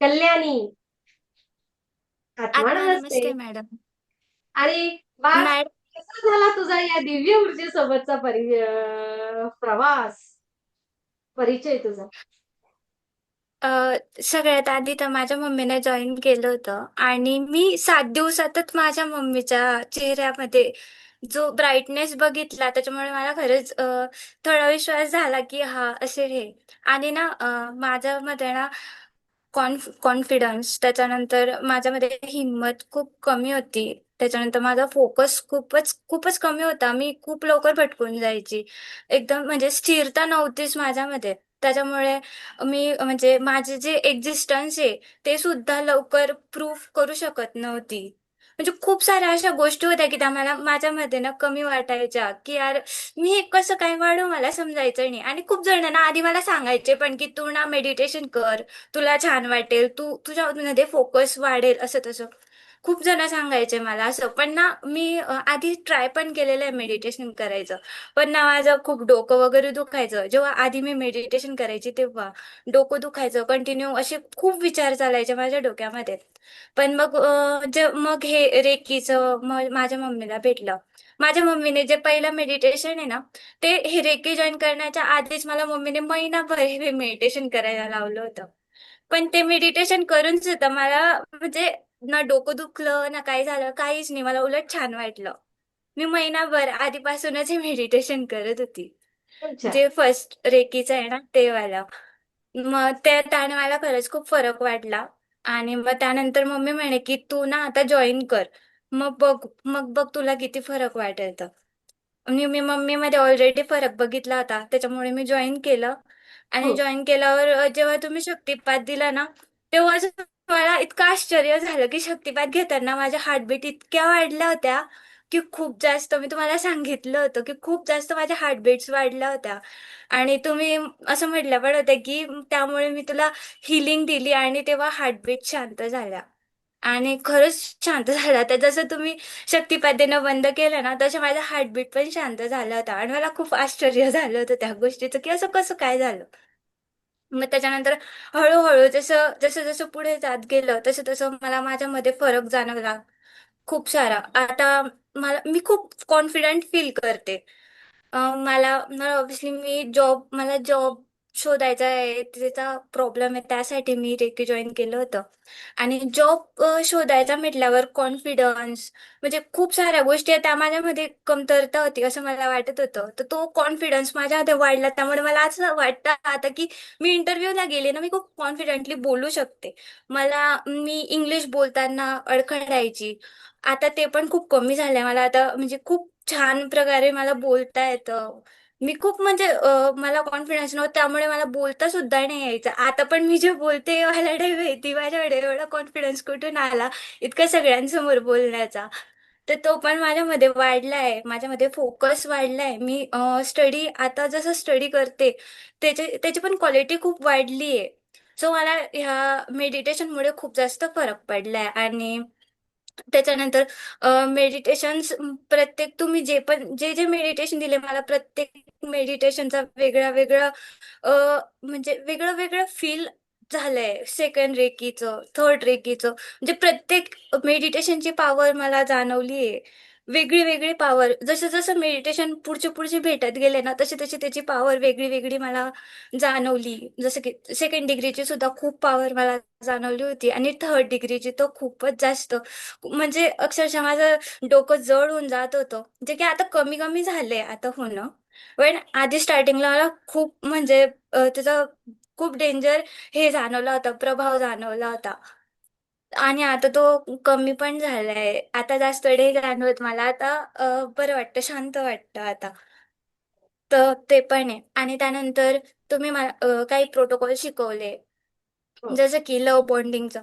कल्याणी. आत्मा नमस्ते मॅडम. आणि बाळ मॅडम कसा झाला तुझा या दिव्य ऊर्जेसोबतचा परि अं, प्रवास? परिचय तुझा. अ, सगळ्यात आधी तर माझ्या मम्मीने जॉईन केलं होतं आणि मी सात दिवसातच माझ्या मम्मीच्या चेहऱ्यामध्ये जो ब्राईटनेस बघितला त्याच्यामुळे मला खरंच अ, थोडा विश्वास झाला की हा असे हे. आणि ना अ, माझ्यामध्ये ना कॉन्फ कॉन्फिडन्स त्याच्यानंतर माझ्यामध्ये हिंमत खूप कमी होती. त्याच्यानंतर माझा फोकस खूपच खूपच कमी होता. मी खूप लवकर भटकून जायची. एकदम म्हणजे स्थिरता नव्हतीच माझ्यामध्ये. त्याच्यामुळे मी म्हणजे माझे जे एक्झिस्टन्स आहे ते सुद्धा लवकर प्रूफ करू शकत नव्हती. म्हणजे खूप साऱ्या अशा गोष्टी होत्या की त्या मला माझ्यामध्ये ना कमी वाटायच्या की यार मी हे कसं काय वाढू मला समजायचं नाही. आणि खूप जण ना आधी मला सांगायचे पण की तू ना मेडिटेशन कर तुला छान वाटेल तू तुझ्यामध्ये फोकस वाढेल असं तसं. खूप जण सांगायचे मला असं. पण ना मी आधी ट्राय पण केलेलं आहे मेडिटेशन करायचं. पण ना माझं खूप डोकं वगैरे दुखायचं. जेव्हा आधी मी मेडिटेशन करायची तेव्हा डोकं दुखायचं. कंटिन्यू असे खूप विचार चालायचे माझ्या डोक्यामध्ये. पण मग जे मग हे रेकीचं माझ्या मम्मीला भेटलं. माझ्या मम्मीने जे पहिलं मेडिटेशन आहे ना ते हे रेकी जॉईन करण्याच्या आधीच मला मम्मीने महिनाभर हे मेडिटेशन करायला लावलं होतं. पण ते मेडिटेशन करून सुद्धा मला म्हणजे ना डोकं दुखलं ना काही झालं काहीच नाही. मला उलट छान वाटलं. मी महिनाभर आधीपासूनच हे मेडिटेशन करत होती. जे फर्स्ट रेकीचं आहे ना ते वाला मग त्या त्याने मला खरंच खूप फरक वाटला. आणि मग त्यानंतर मम्मी म्हणे की तू ना आता जॉईन कर. मग बघ मग बघ तुला किती फरक वाटेल तर. आणि मी मम्मीमध्ये ऑलरेडी फरक बघितला होता. त्याच्यामुळे मी जॉईन केलं. आणि हं. जॉईन केल्यावर अ, जेव्हा तुम्ही शक्तिपात दिला ना तेव्हा मला इतकं आश्चर्य झालं की शक्तिपात घेताना माझ्या हार्टबीट इतक्या वाढल्या होत्या की खूप जास्त मी तुम्हाला सांगितलं होतं की खूप जास्त माझ्या हार्टबीट्स वाढल्या होत्या. आणि तुम्ही असं म्हटलं पण होतं की त्यामुळे मी तुला हिलिंग दिली आणि तेव्हा हार्टबीट शांत झाल्या. आणि खरंच शांत झाला तर जसं तुम्ही शक्तिपात देणं बंद केलं ना तसं माझा हार्टबीट पण शांत झाला होता. आणि मला खूप आश्चर्य झालं होतं त्या गोष्टीचं की असं कसं काय झालं? मग त्याच्यानंतर हळूहळू जसं जसं जसं पुढे जात गेलं तसं तसं मला माझ्यामध्ये फरक जाणवला. खूप सारा. आता मला मी खूप कॉन्फिडंट फील करते. मला मला ऑब्विसली मी जॉब मला जॉब शोधायचा आहे त्याचा प्रॉब्लेम आहे त्यासाठी मी रेकी जॉईन केलं होतं. आणि जॉब शोधायचा म्हटल्यावर कॉन्फिडन्स म्हणजे खूप साऱ्या गोष्टी आहेत त्या माझ्यामध्ये कमतरता होती असं मला वाटत होतं. तर तो कॉन्फिडन्स माझ्यामध्ये वाढला त्यामुळे मला असं वाटतं आता की मी इंटरव्ह्यूला गेले ना मी खूप कॉन्फिडेंटली बोलू शकते. मला मी इंग्लिश बोलताना अडखळायची. आता ते पण खूप कमी झालंय. मला आता म्हणजे खूप छान प्रकारे मला बोलता येतं. मी खूप म्हणजे अ, मला कॉन्फिडन्स नव्हता त्यामुळे मला बोलता सुद्धा नाही यायचं. आता पण मी जे बोलते मला नाही माहिती माझ्याकडे एवढा कॉन्फिडन्स कुठून आला इतका सगळ्यांसमोर बोलण्याचा. तर तो पण माझ्यामध्ये वाढलाय माझ्यामध्ये फोकस वाढलाय. मी स्टडी आता जसं स्टडी करते त्याचे त्याची पण क्वालिटी खूप वाढली आहे सो मला ह्या मेडिटेशनमुळे खूप जास्त फरक पडलाय. आणि त्याच्यानंतर मेडिटेशन प्रत्येक तुम्ही जे पण जे जे मेडिटेशन दिले मला प्रत्येक मेडिटेशनचा वेगळा वेगळा म्हणजे वेगळं वेगळं फील झालंय. सेकंड रेकीचं थर्ड रेकीचं म्हणजे प्रत्येक मेडिटेशनची पॉवर मला जाणवली आहे वेगळी वेगळी पॉवर जसं जसं मेडिटेशन पुढचे पुढचे भेटत गेले ना तशी तशी त्याची पॉवर वेगळी वेगळी मला जाणवली. जसं की सेकंड डिग्रीची सुद्धा खूप पॉवर मला जाणवली होती आणि थर्ड डिग्रीची तर खूपच जास्त. म्हणजे अक्षरशः माझं डोकं जड होऊन जात होतं. जे की आता कमी कमी झालंय आता होणं. पण आधी स्टार्टिंगला मला खूप म्हणजे अ, त्याचा खूप डेंजर हे जाणवला होता प्रभाव जाणवला होता. आणि आता तो कमी पण झालाय. आता जास्त डे जाणवत मला. आता अ, बरं वाटतं शांत वाटतं आता. तर ते पण आहे. आणि त्यानंतर तुम्ही मला अ, काही प्रोटोकॉल शिकवले. हं, जसं की लव बॉन्डिंगचं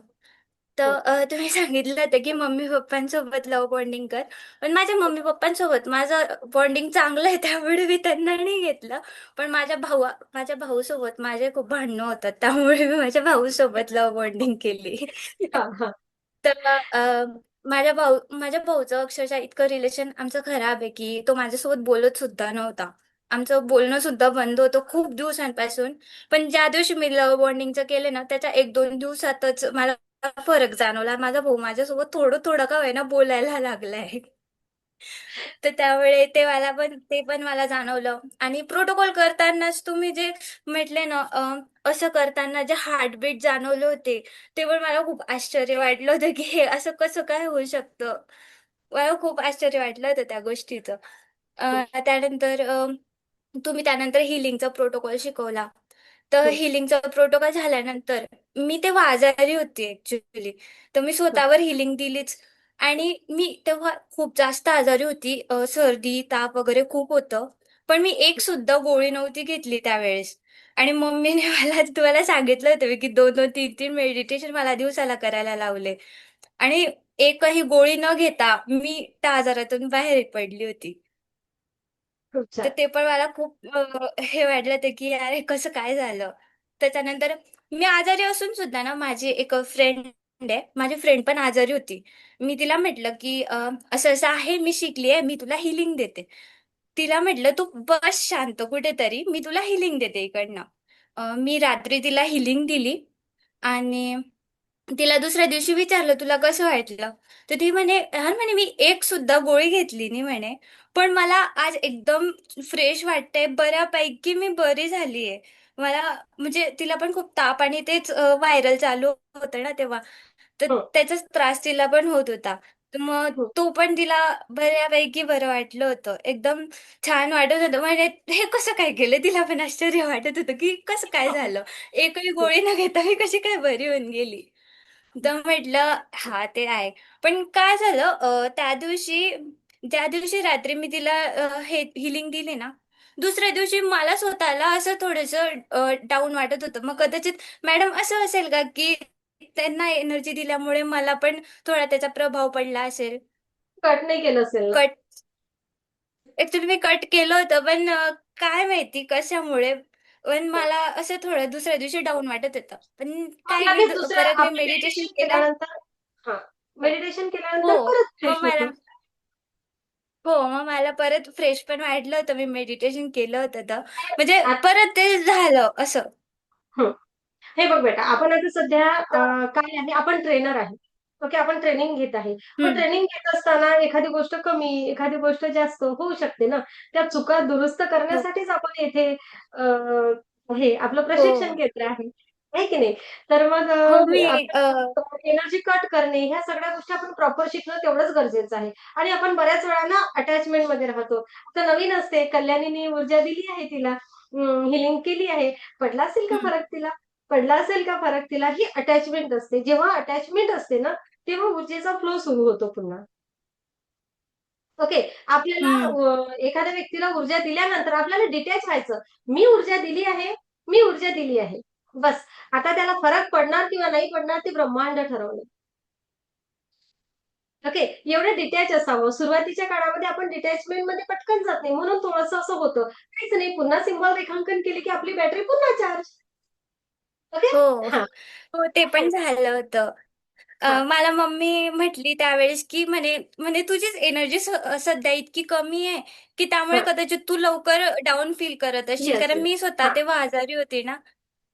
तर हं. अ, तुम्ही सांगितलं होतं की मम्मी पप्पांसोबत लव बॉन्डिंग कर. पण माझ्या मम्मी पप्पांसोबत माझं बॉन्डिंग चांगलं आहे त्यामुळे मी त्यांना नाही घेतलं. पण माझ्या भाऊ माझ्या भाऊसोबत माझे खूप भांडणं होतात त्यामुळे मी माझ्या भाऊसोबत लव बॉन्डिंग केली. हा, हा. तर अ, माझ्या भाऊ माझ्या भाऊचं अक्षरशः इतकं रिलेशन आमचं खराब आहे की तो माझ्यासोबत बोलत सुद्धा नव्हता. आमचं बोलणं सुद्धा बंद होतं खूप दिवसांपासून. पण ज्या दिवशी मी लव्ह बॉन्डिंगचं केलं ना त्याच्या एक दोन दिवसातच मला फरक जाणवला. माझा भाऊ माझ्यासोबत थोडं थोडं का होईना बोलायला लागलाय. तर त्यावेळे ते मला पण ते पण मला जाणवलं. आणि प्रोटोकॉल करतानाच तुम्ही जे म्हटले ना असं करताना जे हार्टबीट जाणवले होते ते पण मला खूप आश्चर्य वाटलं होतं की हे असं कसं काय होऊ शकतं. मला खूप आश्चर्य वाटलं होतं त्या गोष्टीचं. अं, त्यानंतर अं, तुम्ही त्यानंतर हिलिंगचा प्रोटोकॉल शिकवला. तर हं, हिलिंगचा प्रोटोकॉल झाल्यानंतर मी तेव्हा आजारी होती ऍक्च्युली तर मी हं, स्वतःवर हिलिंग दिलीच. आणि मी तेव्हा खूप जास्त आजारी होती. अ, सर्दी ताप वगैरे खूप होतं. पण मी एक सुद्धा गोळी नव्हती घेतली त्यावेळेस. आणि मम्मीने मला तुम्हाला सांगितलं होतं मी की दोन दोन तीन तीन मेडिटेशन मला दिवसाला करायला लावले. आणि एकही गोळी न घेता मी त्या आजारातून बाहेर पडली होती. तर ते पण मला खूप अ, हे वाटलं ते की अरे कसं काय झालं? त्याच्यानंतर मी आजारी असून सुद्धा ना माझी एक फ्रेंड आहे माझी फ्रेंड पण आजारी होती. मी तिला म्हटलं की अ, असं असं आहे मी शिकली आहे मी तुला हिलिंग देते. तिला म्हटलं तू बस शांत कुठेतरी मी तुला हिलिंग देते इकडनं. अ, मी रात्री तिला हिलिंग दिली आणि तिला दुसऱ्या दिवशी विचारलं तुला कसं वाटलं? तर ती म्हणे हा म्हणे मी एक सुद्धा गोळी घेतली नाही म्हणे. पण मला आज एकदम फ्रेश वाटतंय बऱ्यापैकी मी बरी झालीये. मला म्हणजे तिला पण खूप ताप आणि तेच व्हायरल चालू होतं ना तेव्हा. तर हं, त्याचाच त्रास तिला पण होत होता. तर मग हं, तो पण तिला बऱ्यापैकी बरं वाटलं होतं. एकदम छान वाटत होतं. म्हणजे हे कसं काय केलं? तिला पण आश्चर्य वाटत होतं की कसं काय झालं? एकही हं, गोळी न घेता मी कशी काय बरी होऊन गेली? तर म्हटलं हा ते आहे. पण काय झालं अ, त्या दिवशी ज्या दिवशी रात्री मी तिला अ, हे हिलिंग दिली ना दुसऱ्या दिवशी मला स्वतःला असं थोडस डाऊन वाटत होतं. मग कदाचित मॅडम असं असेल का की त्यांना एनर्जी दिल्यामुळे मला पण थोडा त्याचा प्रभाव पडला असेल? कट नाही केलं असेल ना? कट ऍक्च्युली मी कट केलं होतं पण अ, काय माहिती कशामुळे पण हं. मला असं थोडं दुसऱ्या दिवशी डाऊन वाटत होतं पण काय लगेच दुसऱ्या परत मी आपण मेडिटेशन केलं केल्यानंतर हां, मेडिटेशन हो केल्यानंतर परत मग फ्रेश मला होतं. हो मग मला परत फ्रेश पण वाटलं होतं मी मेडिटेशन केलं होतं तर म्हणजे आत परत ते झालं असं हं. हे बघ बेटा, आपण आता सध्या अ, काय आहे, आपण ट्रेनर आहे. ओके, आपण ट्रेनिंग घेत आहे. पण ट्रेनिंग घेत असताना एखादी गोष्ट कमी, एखादी गोष्ट जास्त होऊ शकते ना. त्या चुका दुरुस्त हो करण्यासाठीच आपण येथे हे आपलं हो प्रशिक्षण केंद्र आहे. आहे की नाही? तर मग हो एनर्जी कट करणे, ह्या सगळ्या गोष्टी आपण प्रॉपर शिकणं तेवढंच गरजेचं आहे. आणि आपण बऱ्याच वेळा ना अटॅचमेंटमध्ये राहतो. आता नवीन असते, कल्याणीने ऊर्जा दिली आहे तिला, हिलिंग केली आहे. पडला असेल का फरक तिला? पडला असेल का फरक तिला? ही अटॅचमेंट असते. जेव्हा अटॅचमेंट असते ना, तेव्हा ऊर्जेचा फ्लो सुरू होतो पुन्हा. ओके. आपल्याला एखाद्या व्यक्तीला ऊर्जा दिल्यानंतर आपल्याला डिटॅच व्हायचं. मी ऊर्जा दिली आहे, मी ऊर्जा दिली आहे. बस. आता त्याला फरक पडणार किंवा नाही पडणार ते ब्रह्मांड ठरवणार. ओके. एवढं डिटॅच असावं. सुरुवातीच्या काळामध्ये आपण डिटॅचमेंटमध्ये पटकन जात नाही. म्हणून थोडंसं असं होतं. काहीच नाही. पुन्हा सिम्बॉल रेखांकन केले की आपली बॅटरी पुन्हा चार्ज. ओके. हो हां. हो ते पण झालं होतं अ. मला मम्मी म्हटली त्यावेळेस की म्हणे म्हणे तुझीच एनर्जी सध्या इतकी कमी आहे की त्यामुळे हां. कदाचित तू लवकर डाऊन फील करत असशील येस, कारण येस. मी स्वतः हां. तेव्हा आजारी होते ना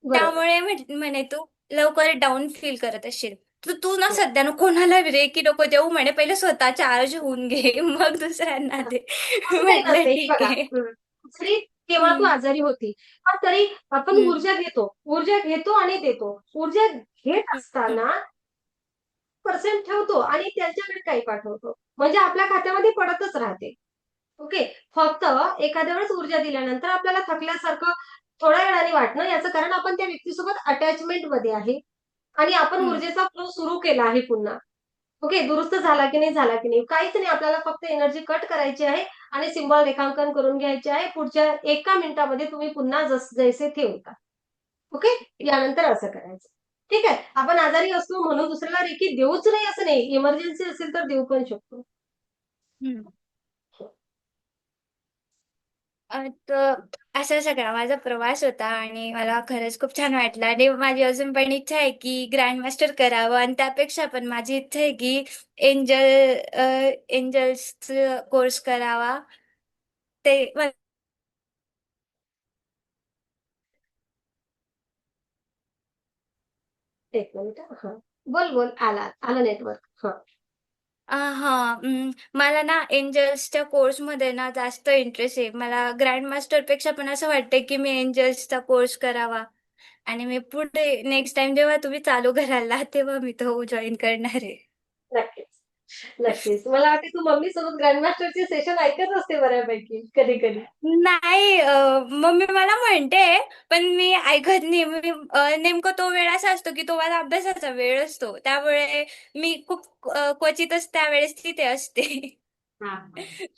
बरोबर. त्यामुळे म्हट- म्हणे तू लवकर डाऊन फील करत असशील तर तू ना हं. सध्या ना कोणाला रे की नको देऊ म्हणे पहिले स्वतः चार्ज होऊन घे मग दुसऱ्यांना हां. दे असं काही म्हटलं नसते. ठीक बघा, आहे हं. जरी तेव्हा तू आजारी होती, पण तरी आपण ऊर्जा घेतो. ऊर्जा घेतो आणि देतो. ऊर्जा घेत असताना पर्सेंट ठेवतो आणि त्यांच्याकडे काही पाठवतो. म्हणजे आपल्या खात्यामध्ये पडतच राहते. ओके. फक्त एखाद्या वेळेस ऊर्जा दिल्यानंतर आपल्याला थकल्यासारखं थोड्या वेळाने वाटणं, याचं कारण आपण त्या व्यक्तीसोबत अटॅचमेंटमध्ये आहे आणि आपण ऊर्जेचा फ्लो सुरू केला आहे पुन्हा. ओके. दुरुस्त झाला की नाही, झाला की नाही. काहीच नाही. आपल्याला फक्त एनर्जी कट करायची आहे आणि सिम्बॉल रेखांकन करून घ्यायचे आहे. पुढच्या एका मिनिटामध्ये तुम्ही पुन्हा जस जैसे होता. ओके. यानंतर असं करायचं. ठीक आहे. आपण आजारी असतो म्हणून दुसऱ्याला रेकी देऊच नाही असं नाही. इमर्जन्सी असेल तर देऊ पण शकतो. हम्म असा सगळा माझा प्रवास होता आणि मला खरंच खूप छान वाटलं आणि माझी अजून पण इच्छा आहे की ग्रँड मास्टर करावं आणि त्यापेक्षा पण माझी इच्छा आहे की एंजल एंजल्स कोर्स करावा ते एक मिनिट हा. बोल बोल. आला आलं नेटवर्क हा. अ, हां. मला ना एंजल्सच्या कोर्समध्ये ना जास्त इंटरेस्ट आहे. मला ग्रँड मास्टरपेक्षा पण असं वाटतं की मी एंजल्सचा कोर्स करावा. आणि मी पुढे नेक्स्ट टाइम जेव्हा तुम्ही चालू कराल ना तेव्हा मी तो जॉईन करणार आहे. नक्कीच नक्कीच. मला वाटते तू मम्मी सोबत ग्रँडमास्टरचे सेशन ऐकत असते बऱ्यापैकी कधी कधी नाही मम्मी मला म्हणते पण मी ऐकत नाही. मी नेमकं तो वेळ असा असतो की तो माझा अभ्यासाचा वेळ असतो. त्यामुळे मी खूप क्वचितच त्यावेळेस तिथे असते.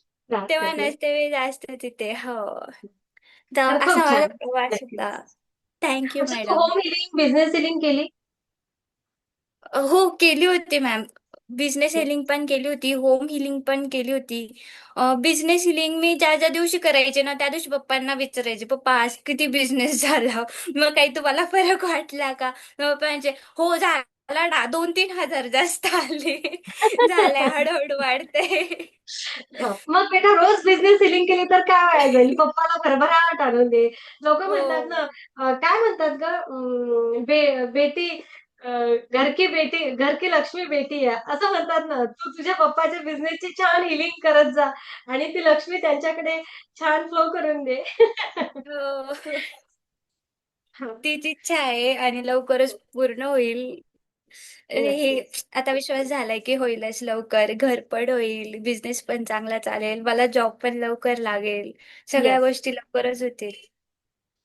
तेव्हा नसते मी जास्त तिथे हो. तर असा thank you madam home healing business healing केली? हो केली होती मॅम बिझनेस हिलिंग पण केली होती होम हिलिंग पण केली होती. बिझनेस हिलिंग मी ज्या ज्या दिवशी करायचे ना त्या दिवशी पप्पांना विचारायचे पप्पा आज किती बिझनेस झाला? मग काही तुम्हाला फरक वाटला का? मग पप्पा म्हणायचे हो झाला ना दोन तीन हजार जास्त आले. झालंय हळूहळू वाढतंय. हा. मग बेटा रोज बिझनेस सेलिंग केली तर काय वाया जाईल? पप्पाला भरभराट आणून दे. लोक म्हणतात ना हो काय म्हणतात ग? बे बेटी घर की बेटी घर की लक्ष्मी बेटी आहे. असं म्हणतात ना तू तुझ्या पप्पाच्या बिझनेसची छान हिलिंग करत जा आणि ती लक्ष्मी त्यांच्याकडे छान फ्लो करून दे. हो. तीच इच्छा आहे आणि लवकरच पूर्ण होईल. हे आता विश्वास झालाय की होईलच लवकर. घर पण होईल बिझनेस पण चांगला चालेल मला जॉब पण लवकर लागेल. सगळ्या गोष्टी लवकरच होतील.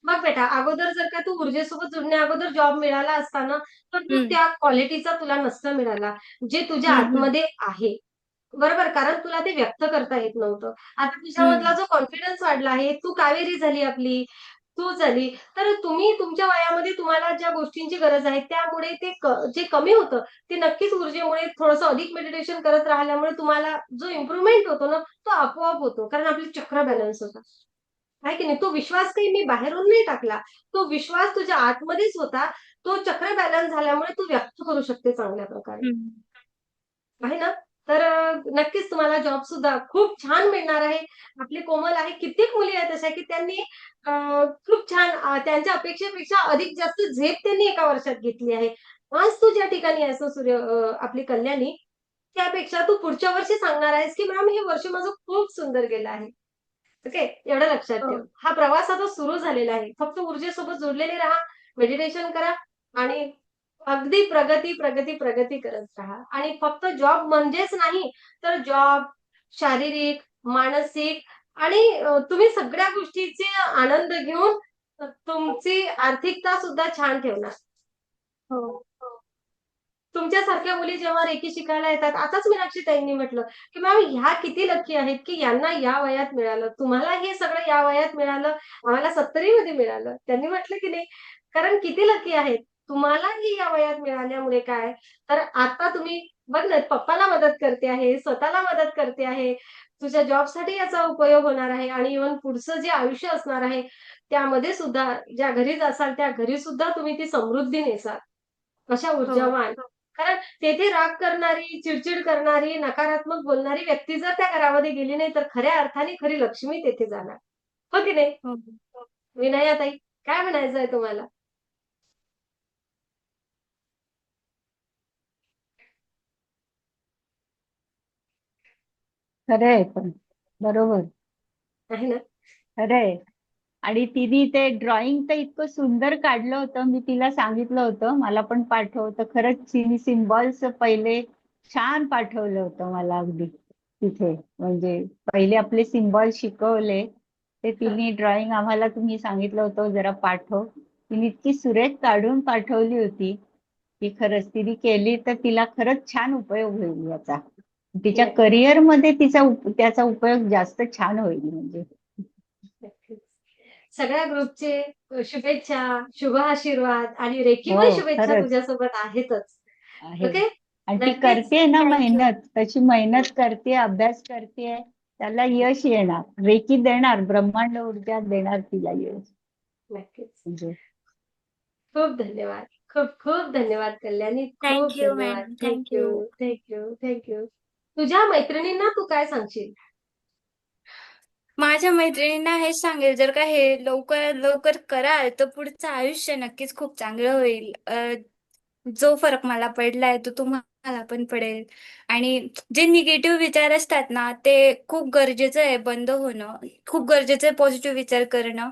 मग बेटा अगोदर जर का तू ऊर्जेसोबत जुळण्या अगोदर जॉब मिळाला असता ना तर तू हम्म. त्या क्वालिटीचा तुला नसता मिळाला जे तुझ्या हम्म हम्म. आतमध्ये आहे. बरोबर? कारण तुला ते व्यक्त करता येत नव्हतं. आता तुझ्यामधला हम्म. जो कॉन्फिडन्स वाढला आहे तू कावेरी झाली आपली. तू झाली. तर तुम्ही तुमच्या वयामध्ये तुम्हाला ज्या गोष्टींची गरज आहे त्यामुळे ते क- जे कमी होतं ते नक्कीच ऊर्जेमुळे थोडंसं अधिक मेडिटेशन करत राहिल्यामुळे तुम्हाला जो इम्प्रुव्हमेंट होतो ना तो आपोआप होतो. कारण आपली चक्र बॅलन्स होता. आहे की नाही? तो विश्वास काही मी बाहेरून नाही टाकला. तो विश्वास तुझ्या आतमध्येच होता. तो चक्र बॅलन्स झाल्यामुळे तू व्यक्त करू शकते चांगल्या प्रकारे. आहे ना? तर नक्कीच तुम्हाला जॉब सुद्धा खूप छान मिळणार आहे. आपली कोमल आहे. कित्येक मुली आहेत अशा की त्यांनी खूप छान त्यांच्या अपेक्षेपेक्षा अधिक जास्त झेप त्यांनी एका वर्षात घेतली आहे. आज तू ज्या ठिकाणी आहेस ना सूर्य आपली कल्याणी त्यापेक्षा तू पुढच्या वर्षी सांगणार आहेस की मॅम हे वर्ष माझं खूप सुंदर गेलं आहे. ओके एवढं लक्षात हो. ठेव. हा प्रवास आता सुरू झालेला आहे. फक्त ऊर्जेसोबत जोडलेले राहा मेडिटेशन करा आणि अगदी प्रगती प्रगती प्रगती करत राहा. आणि फक्त जॉब म्हणजेच नाही तर जॉब शारीरिक मानसिक आणि तुम्ही सगळ्या गोष्टीचे आनंद घेऊन तुमची आर्थिकता सुद्धा छान ठेवणार. हो. तुमच्यासारख्या मुली जेव्हा रेकी शिकायला येतात आताच मीनाक्षी ताईंनी म्हटलं की मॅम ह्या किती लकी आहेत की यांना या वयात मिळालं? तुम्हाला हे सगळं या वयात मिळालं? आम्हाला सत्तरी मध्ये मिळालं. त्यांनी म्हटलं की नाही कारण किती लकी आहेत? तुम्हाला ही या वयात मिळाल्यामुळे काय? तर आता तुम्ही बघ ना पप्पाला मदत करते आहे स्वतःला मदत करते आहे तुझ्या जॉबसाठी याचा उपयोग होणार आहे आणि इव्हन पुढचं जे आयुष्य असणार आहे त्यामध्ये सुद्धा ज्या घरी जासाल त्या घरी सुद्धा तुम्ही ती समृद्धी नेसाल. अशा हो ऊर्जावान कारण तेथे राग करणारी, चिडचिड करणारी, नकारात्मक बोलणारी व्यक्ती जर त्या घरामध्ये गेली नाही, तर खऱ्या अर्थाने खरी लक्ष्मी तेथे जाणार. हो की नाही? हो विनयाताई, काय म्हणायचं आहे तुम्हाला? खरंय पण बरोबर आहे ना? खरंय आणि तिने ते ड्रॉइंग तर इतकं सुंदर काढलं होतं मी तिला सांगितलं होतं मला पण पाठव तर खरंच तिने सिम्बॉल्स पहिले छान पाठवलं होतं मला अगदी तिथे म्हणजे पहिले आपले सिम्बॉल शिकवले ते हां. तिने ड्रॉइंग आम्हाला तुम्ही सांगितलं होतं जरा पाठव तिने इतकी सुरेख काढून पाठवली होती की खरंच तिने केली तर तिला खरंच छान उपयोग होईल याचा तिच्या नक्कीच, करिअरमध्ये तिचा त्याचा उपयोग जास्त छान होईल म्हणजे. सगळ्या ग्रुपचे शुभेच्छा, शुभ आशीर्वाद आणि रेखीमय हो शुभेच्छा तुझ्यासोबत आहेतच. आहे ओके? आणि ती. करते ना थँक्यू मेहनत तशी मेहनत करते अभ्यास करते त्याला यश येणार रेकी देणार ब्रह्मांड ऊर्जा देणार तिला यश नक्कीच. म्हणजे खूप धन्यवाद. खूप खूप धन्यवाद कल्याणी. थँक्यू धन्यवाद. Madam thank thank you you. Thank you. Thank you. तुझ्या मैत्रिणींना तू काय सांगशील? माझ्या मैत्रिणींना हेच सांगेल जर का हे लवकर लवकर कराल तर पुढचं आयुष्य नक्कीच खूप चांगलं होईल. अ, जो फरक मला पडलाय तो तुम्हाला पण पडेल. आणि जे निगेटिव्ह विचार असतात ना ते खूप गरजेचं आहे बंद होणं. खूप गरजेचं आहे पॉझिटिव्ह विचार करणं.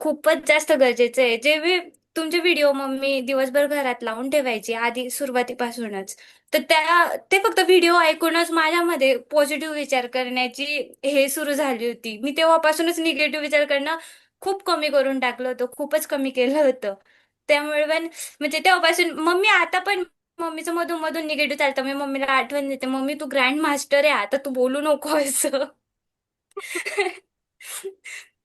खूपच जास्त गरजेचं आहे. जे मी तुमचे व्हिडिओ मम्मी दिवसभर घरात लावून ठेवायची आधी सुरुवातीपासूनच. तर त्या ते फक्त व्हिडिओ ऐकूनच माझ्यामध्ये पॉझिटिव्ह विचार करण्याची हे सुरू झाली होती. मी तेव्हापासूनच निगेटिव्ह विचार करणं खूप कमी करून टाकलं होतं खूपच कमी केलं होतं. त्यामुळे पण म्हणजे तेव्हापासून मम्मी आता पण मम्मीचं मधून मधून निगेटिव्ह चालतं. मी मम्मीला आठवण देते मम्मी तू ग्रँड मास्टर आहे आता तू बोलू नको असं.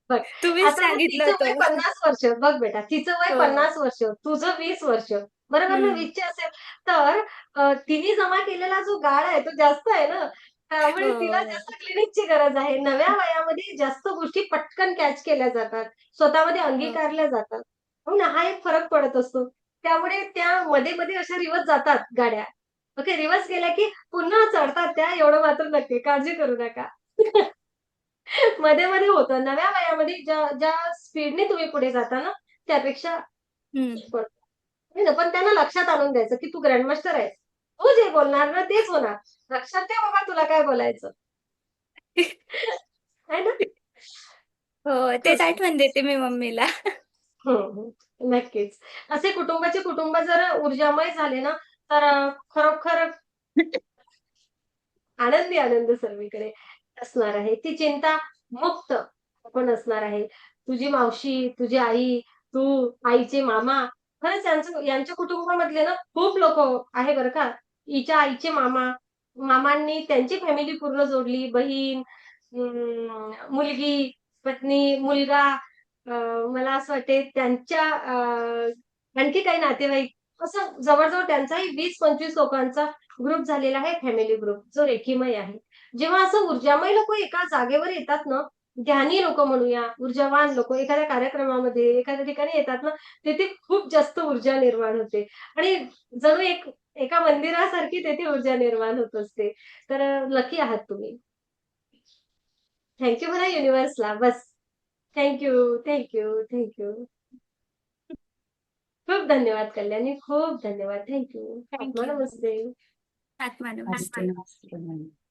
बघ, आता मग सांगितलं तिचं वय होतं पन्नास वर्ष बघ बेटा तिचं वय हो. पन्नास वर्ष तुझं वीस वर्ष बरोबर ना हम्म. वीसचे असेल तर अं, तिने जमा केलेला जो गाळ आहे तो जास्त आहे ना? त्यामुळे हो. तिला जास्त क्लिनिकची गरज आहे. नव्या वयामध्ये जास्त गोष्टी पटकन कॅच केल्या जातात. स्वतःमध्ये अंगीकारल्या जातात. हो ना? हा एक फरक पडत असतो. त्यामुळे त्या मध्ये मध्ये अशा रिवर्स जातात गाड्या. ओके रिवर्स गेल्या की पुन्हा चढतात त्या एवढं मात्र नक्की. काळजी करू नका. मध्ये मध्ये होतं. नव्या वयामध्ये ज्या ज्या स्पीडने तुम्ही पुढे जाता ना त्यापेक्षा. है पण त्यांना लक्षात आणून द्यायचं की तू ग्रँडमास्टर आहेस. तू जे बोलणार ना तेच होणार. लक्षात ठेव बाबा तुला काय बोलायचं. है ना? हो तेच आठवण देते मी मम्मीला. हम्म, हम्म. नक्कीच. असे कुटुंबाचे कुटुंब जर ऊर्जामय झाले ना तर खरोखर आनंदी आनंद सर्वीकडे. असणार आहे. ती चिंता मुक्त आपण असणार आहे. तुझी मावशी तुझी आई तू आईचे मामा खरंच यांचं यांच्या कुटुंबामधले ना खूप लोक आहे बरं का. हिच्या आईचे मामा मामांनी त्यांची फॅमिली पूर्ण जोडली. बहीण मुलगी पत्नी मुलगा मला असं वाटते त्यांच्या आणखी काही नातेवाईक असं जवळजवळ त्यांचाही वीस पंचवीस लोकांचा ग्रुप झालेला आहे फॅमिली ग्रुप जो रेखीमय आहे. जेव्हा असं ऊर्जामय लोक एका जागेवर येतात ना ध्यानी लोक म्हणूया ऊर्जावान लोक एखाद्या कार्यक्रमामध्ये एखाद्या ठिकाणी येतात ना तिथे खूप जास्त ऊर्जा निर्माण होते. आणि जणू एक एका मंदिरासारखी तेथे ऊर्जा निर्माण होत असते. तर लकी आहात तुम्ही. थँक्यू म्हणा युनिव्हर्सला बस. थँक्यू थँक्यू थँक्यू खूप धन्यवाद कल्याणी खूप धन्यवाद. थँक्यू. Thank you. नमस्ते. आत्मा नमस्ते. नमस्ते नमस्ते.